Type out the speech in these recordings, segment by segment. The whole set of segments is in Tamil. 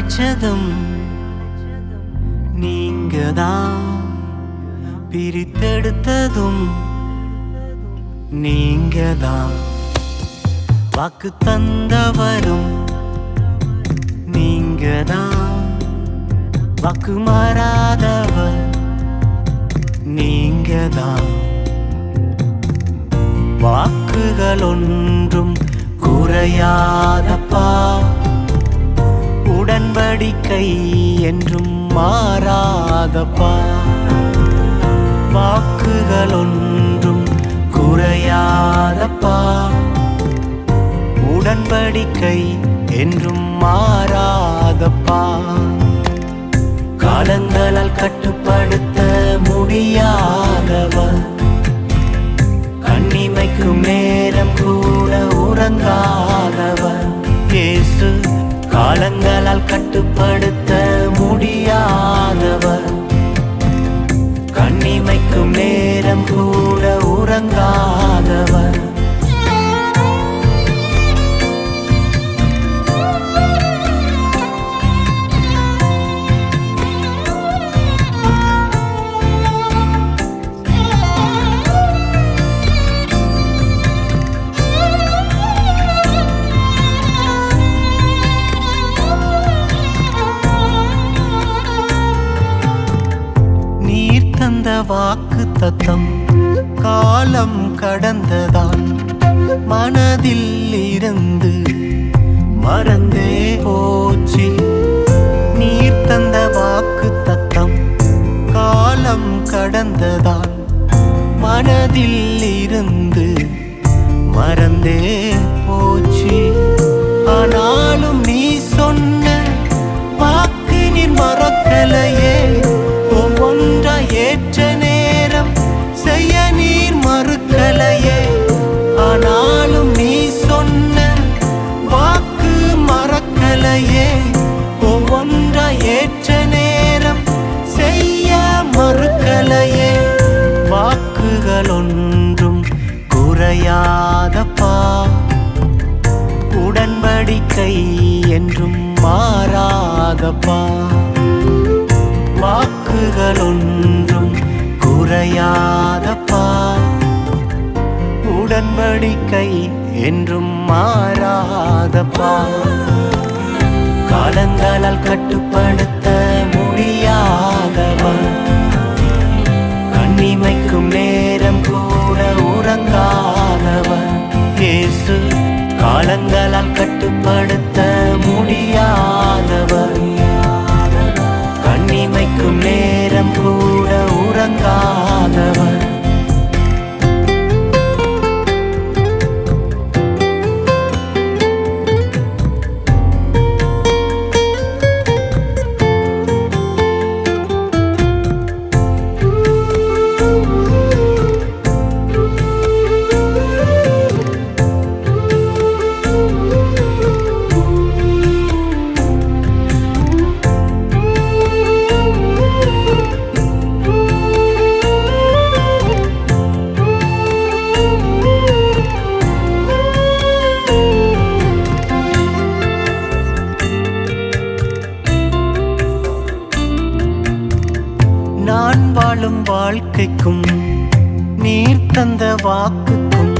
அழைச்சதும் நீங்க தான் பிரித்தெடுத்ததும் நீங்க தான் வாக்கு தந்தவரும் நீங்க தான் வாக்கு மாறாதவர் நீங்க தான் வாக்குகள் ஒன்றும் குறையாதப்பா. உடன்படிக்கை என்றும் மாறாதப்பா. வாக்குகள் ஒன்றும் குறையாதப்பா உடன்படிக்கை என்றும் மாறாதப்பா. காலங்களால் கட்டுப்படுத்த முடியாதவர் கண்ணிமைக்கும் நேரம் கூட உறங்காதவர் இயேசு காலங்களால் கட்டுப்படுத்த முடியாதவர். கண்ணிமைக்கும் நேரம் கூட உறங்கா வாக்கு தத்தம் காலம் கடந்ததால் மனதில் இருந்து மறந்தே போச்சு. நீர் தந்த வாக்கு தத்தம் காலம் கடந்ததால் மனதில் இருந்து மறந்தே போச்சு. ஆனால் கட்டளையே. வாக்குகள் ஒன்றும் குறையாதப்பா. உடன்படிக்கை என்றும் மாறாதப்பா. வாக்குகள் ஒன்றும் குறையாதப்பா. உடன்படிக்கை என்றும் மாறாதப்பா. காலங்களால் கட்டுப்படுத்த முடியாதவன் கண்ணிமைக்கும் நேரம் கூட உறங்கா வாழ்க்கைக்கும் நீர் தந்த வாக்குக்கும்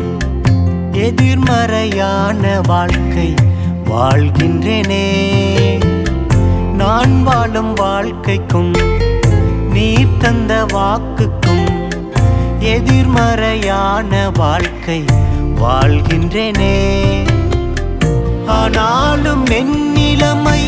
எதிர்மறையான வாழ்க்கை வாழ்கின்றேனே. நான் வாழும் வாழ்க்கைக்கும் நீர் தந்த வாக்குக்கும் எதிர்மறையான வாழ்க்கை வாழ்கின்றேனே. ஆனாலும் என் நிலைமை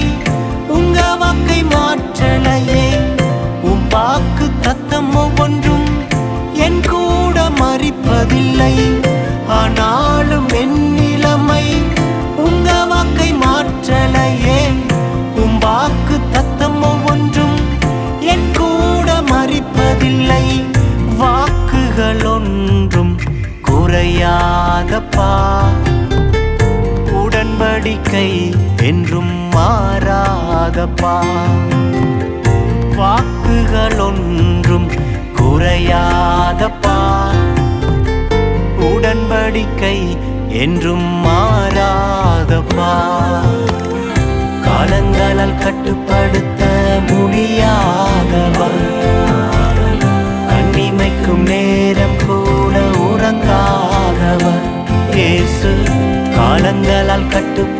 தகப்பா உடன்படிக்கை என்றும் மாறாதப்பா. வாக்குகள் ஒன்றும் குறையாதப்பா. உடன்படிக்கை என்றும் மாறாதப்பா. காலங்களால் கட்டுப்படுத்த முடியாதவா. உறங்காதவர்